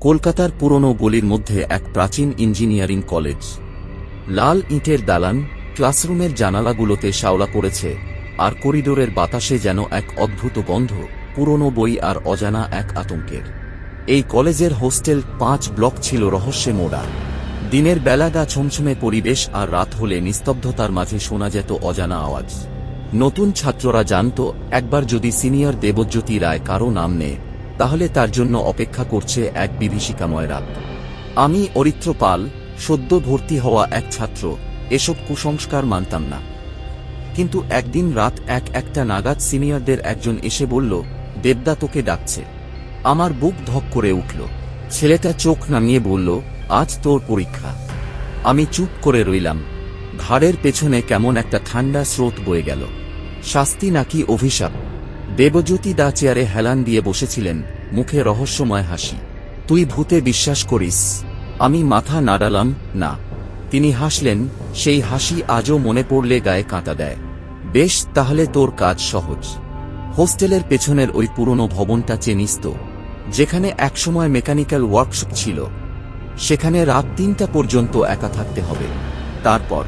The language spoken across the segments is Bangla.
কলকাতার পুরনো গলির মধ্যে এক প্রাচীন ইঞ্জিনিয়ারিং কলেজ। লাল ইটের দালান, ক্লাসরুমের জানালাগুলোতে শাওলা পড়েছে, আর করিডোরের বাতাসে যেন এক অদ্ভুত গন্ধ, পুরনো বই আর অজানা এক আতঙ্কের। এই কলেজের হোস্টেল পাঁচ ব্লক ছিল রহস্যে মোড়া। দিনের বেলা গা ছমছমে পরিবেশ আর রাত হলে নিস্তব্ধতার মাঝে শোনা যেত অজানা আওয়াজ। নতুন ছাত্ররা জানত, একবার যদি সিনিয়র দেবজ্যোতি রায় কারও নাম নেয় তাহলে তার জন্য অপেক্ষা করছে এক বিভীষিকাময় রাত। আমি অরিত্র পাল সদ্য ভর্তি হওয়া এক ছাত্র, এসব কুসংস্কার মানতাম না। কিন্তু একদিন রাত এক একটা নাগাদ সিনিয়রদের একজন এসে বলল, দেবদা তোকে ডাকছে। আমার বুক ধক করে উঠল। ছেলেটা চোখ নামিয়ে বলল, আজ তোর পরীক্ষা। আমি চুপ করে রইলাম। ঘাড়ের পেছনে কেমন একটা ঠান্ডা স্রোত বয়ে গেল। শাস্তি নাকি অভিশাপ? দেবজ্যোতি দা চেয়ারে হেলান দিয়ে বসেছিলেন, মুখে রহস্যময় হাসি। তুই ভূতে বিশ্বাস করিস, আমি মাথা নাড়ালাম, না। তিনি হাসলেন, সেই হাসি আজও মনে পড়লে গায়ে কাঁটা দেয়। বেশ, তাহলে তোর কাজ সহজ। হোস্টেলের পেছনের ওই পুরনো ভবনটা চেনিস তো, যেখানে একসময় মেকানিক্যাল ওয়ার্কশপ ছিল। সেখানে রাত তিনটা পর্যন্ত একা থাকতে হবে। তারপর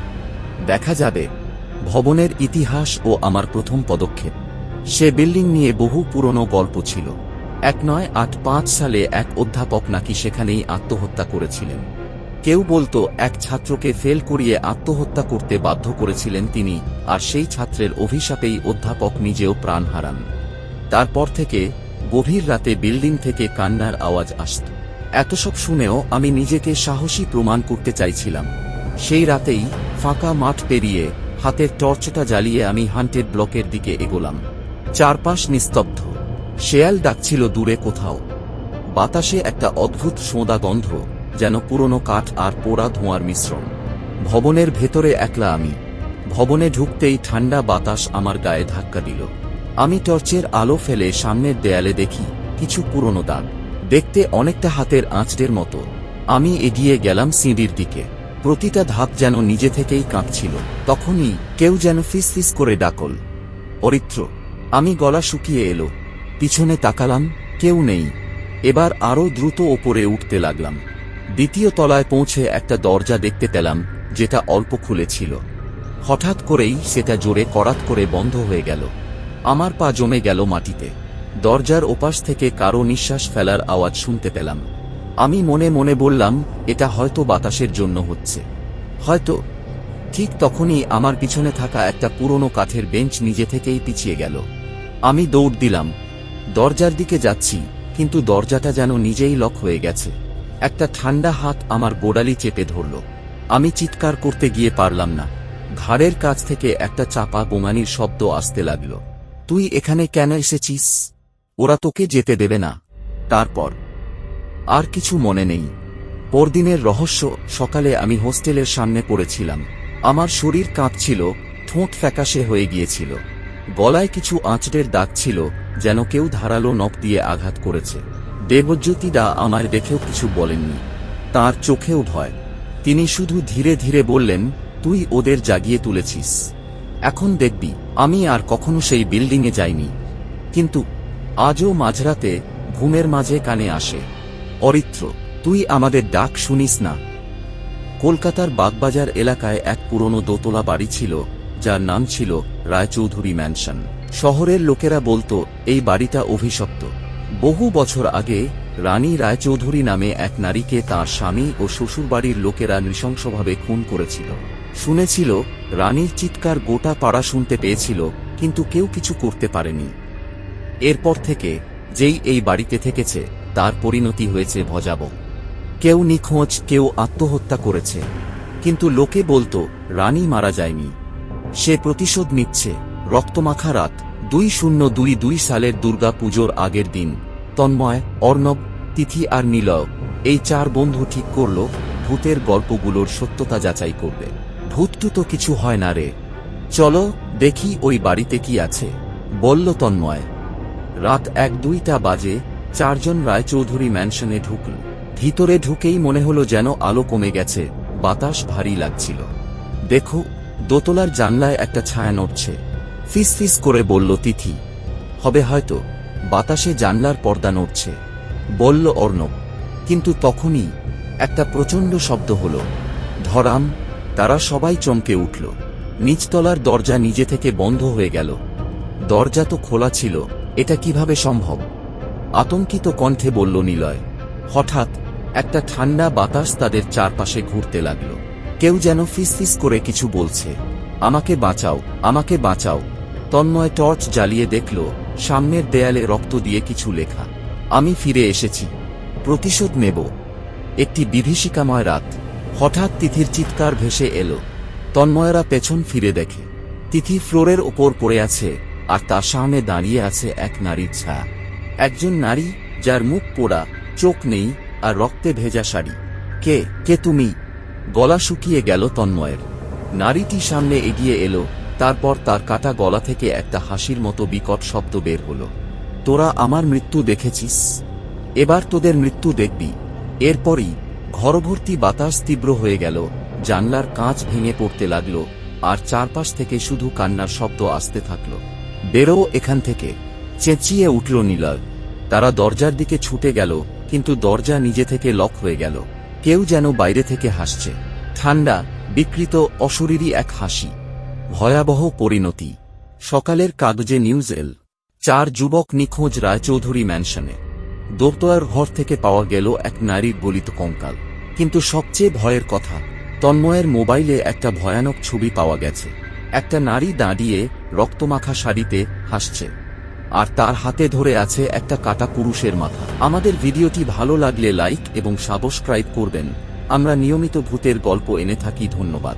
দেখা যাবে, ভবনের ইতিহাস ও আমার প্রথম পদক্ষেপ। সে বিল্ডিং নিয়ে বহু পুরনো গল্প ছিল। এক নয় আট পাঁচ সালে এক অধ্যাপক নাকি সেখানেই আত্মহত্যা করেছিলেন। কেউ বলতো, এক ছাত্রকে ফেল করিয়ে আত্মহত্যা করতে বাধ্য করেছিলেন তিনি, আর সেই ছাত্রের অভিশাপেই অধ্যাপক নিজেও প্রাণ হারান। তারপর থেকে গভীর রাতে বিল্ডিং থেকে কান্নার আওয়াজ আসত। এত সব শুনেও আমি নিজেকে সাহসী প্রমাণ করতে চাইছিলাম। সেই রাতেই ফাঁকা মাঠ পেরিয়ে হাতের টর্চটা জ্বালিয়ে আমি হান্টেড ব্লকের দিকে এগোলাম। চারপাশ নিস্তব্ধ। শেয়াল ডাকছিল দূরে কোথাও। বাতাসে একটা অদ্ভুত সোঁদা গন্ধ, যেন পুরনো কাঠ আর পোড়া ধোঁয়ার মিশ্রণ। ভবনের ভেতরে একলা আমি। ভবনে ঢুকতেই ঠান্ডা বাতাস আমার গায়ে ধাক্কা দিল। আমি টর্চের আলো ফেলে সামনের দেয়ালে দেখি কিছু পুরনো দাগ। দেখতে অনেকটা হাতের আঁচড়ের মতো। আমি এগিয়ে গেলাম সিঁড়ির দিকে। প্রতিটা ধাপ যেন নিজে থেকেই কাঁপছিল। তখনই কেউ যেন ফিস ফিস করে ডাকল, অরিত্র আমি গলা শুকিয়ে এলো। পিছনে তাকালাম, কেউ নেই। এবার আরও দ্রুত ওপরে উঠতে লাগলাম। দ্বিতীয় তলায় পৌঁছে একটা দরজা দেখতে পেলাম, যেটা অল্প খুলেছিল হঠাৎ করেই সেটা জোরে করাত করে বন্ধ হয়ে গেল। আমার পা জমে গেল মাটিতে। দরজার ওপাশ থেকে কারও নিঃশ্বাস ফেলার আওয়াজ শুনতে পেলাম। আমি মনে মনে বললাম, এটা হয়তো বাতাসের জন্য হচ্ছে। হয়তো। ঠিক তখনই আমার পিছনে থাকা একটা পুরনো কাঠের বেঞ্চ নিজে থেকেই পিছিয়ে গেল। আমি দৌড় দিলাম। দরজার দিকে যাচ্ছি, কিন্তু দরজাটা যেন নিজেই লক হয়ে গেছে। একটা ঠান্ডা হাত আমার গোড়ালি চেপে ধরল। আমি চিৎকার করতে গিয়ে পারলাম না। ঘাড়ের কাছ থেকে একটা চাপা বোমানির শব্দ আসতে লাগল। তুই এখানে কেন এসেছিস? ওরা তোকে যেতে দেবে না। তারপর, আর কিছু মনে নেই। পরদিনের রহস্য, সকালে আমি হোস্টেলের সামনে পড়েছিলাম। আমার শরীর কাঁপছিল, ঠোঁট ফ্যাকাশে হয়ে গিয়েছিল। গলায় কিছু আঁচড়ের দাগ ছিল, যেন কেউ ধারালো নখ দিয়ে আঘাত করেছে। দেবজ্যোতি দা আমায় দেখেও কিছু বলেননি। তার চোখেও ভয়। তিনি শুধু ধীরে ধীরে বললেন, তুই ওদের জাগিয়ে তুলেছিস। এখন দেখবি, আমি আর কখনো সেই বিল্ডিংয়ে যাইনি। কিন্তু আজও মাঝরাতে ঘুমের মাঝে কানে আসে, অরিত্র, তুই আমাদের ডাক শুনিস না। কলকাতার বাগবাজার এলাকায় এক পুরনো দোতলা বাড়ি ছিল যার নাম ছিল রায়চৌধুরী ম্যানশন। শহরের লোকেরা বলতো, এই বাড়িটা অভিশপ্ত। বহু বছর আগে, রানী রায়চৌধুরী নামে এক নারীকে তার স্বামী ও শ্বশুরবাড়ির লোকেরা নৃশংসভাবে খুন করেছিল। শুনেছিল, রানীর চিৎকার গোটা পাড়া শুনতে পেয়েছিল, কিন্তু কেউ কিছু করতে পারেনি। এরপর থেকে, যেই এই বাড়িতে থেকেছে, তার পরিণতি হয়েছে ভজাবহ কেউ নিখোঁজ, কেউ আত্মহত্যা করেছে। কিন্তু লোকে বলতো, রানী মারা যায়নি। সে প্রতিশোধ নিচ্ছে। রক্তমাখা রাত, দুই শূন্য দুই দুই সালের দুর্গা পুজোর আগের দিন। তন্ময়, অর্ণব, তিথি আর নীলয়, এই চার বন্ধু ঠিক করল, ভূতের গল্পগুলোর সত্যতা যাচাই করবে। ভূতটু তো কিছু হয় না রে। চলো, দেখি ওই বাড়িতে কি আছে। বলল তন্ময়। রাত এক দুইটা বাজে, চারজন রায়চৌধুরী ম্যানশনে ঢুকল। ভিতরে ঢুকেই মনে হলো যেন আলো কমে গেছে, বাতাস ভারী লাগছিল। দেখো দোতলার জানলায় একটা ছায়া নড়ছে। ফিস ফিস করে বলল, তিথি, হবে হয়তো। বাতাসে জানলার পর্দা নড়ছে। বলল অর্ণব। কিন্তু তখনই একটা প্রচণ্ড শব্দ হল। ধরাম, তারা সবাই চমকে উঠল। নিচতলার দরজা নিজে থেকে বন্ধ হয়ে গেল। দরজা তো খোলা ছিল, এটা কীভাবে সম্ভব? আতঙ্কিত কণ্ঠে বলল, নিলয়, হঠাৎ একটা ঠান্ডা বাতাস তাদের চারপাশে ঘুরতে লাগল। কেউ যেন ফিসফিস করে কিছু বলছে। আমাকে বাঁচাও আমাকে বাঁচাও। তন্ময় টর্চ জ্বালিয়ে দেখল, সামনের দেয়ালে রক্ত দিয়ে কিছু লেখা। আমি ফিরে এসেছি। প্রতিশোধ নেব। একটি বিভীষিকাময় রাত। হঠাৎ তিথির চিৎকার ভেসে এলো। তন্ময়রা পেছন ফিরে দেখে। তিথি ফ্লোরের ওপর পড়ে আছে, আর তার সামনে দাঁড়িয়ে আছে এক নারীর ছায়া একজন নারী, যার মুখ পোড়া, চোখ নেই, আর রক্তে ভেজা শাড়ি। কে? কে তুমি? গলা শুকিয়ে গেল তন্ময়ের। নারীটি সামনে এগিয়ে এলো, তারপর তার কাটা গলা থেকে একটা হাসির মতো বিকট শব্দ বের হলো। তোরা আমার মৃত্যু দেখেছিস। এবার তোদের মৃত্যু দেখবি। এরপরই ঘরভর্তি বাতাস তীব্র হয়ে গেল, জানলার কাঁচ ভেঙে পড়তে লাগল, আর চারপাশ থেকে শুধু কান্নার শব্দ আসতে থাকল। বেরো এখান থেকে। চেঁচিয়ে উঠল নীলয় তারা দরজার দিকে ছুটে গেল, কিন্তু দরজা নিজে থেকে লক হয়ে গেল। কেউ যেন বাইরে থেকে হাসছে। ঠান্ডা, বিকৃত, অশরীরী এক হাসি। ভয়াবহ পরিণতি। সকালের কাগজে নিউজ এল। চার যুবক নিখোঁজ রায়চৌধুরী ম্যানশনে। দোতলার ঘর থেকে পাওয়া গেল এক নারীর গলিত কঙ্কাল। কিন্তু সবচেয়ে ভয়ের কথা, তন্ময়ের মোবাইলে একটা ভয়ানক ছবি পাওয়া গেছে। একটা নারী দাঁড়িয়ে রক্তমাখা শাড়িতে হাসছে। আর তার হাতে ধরে আছে একটা কাটা পুরুষের মাথা। আমাদের ভিডিওটি ভালো লাগলে লাইক এবং সাবস্ক্রাইব করবেন। আমরা নিয়মিত ভূতের গল্প এনে থাকি, ধন্যবাদ।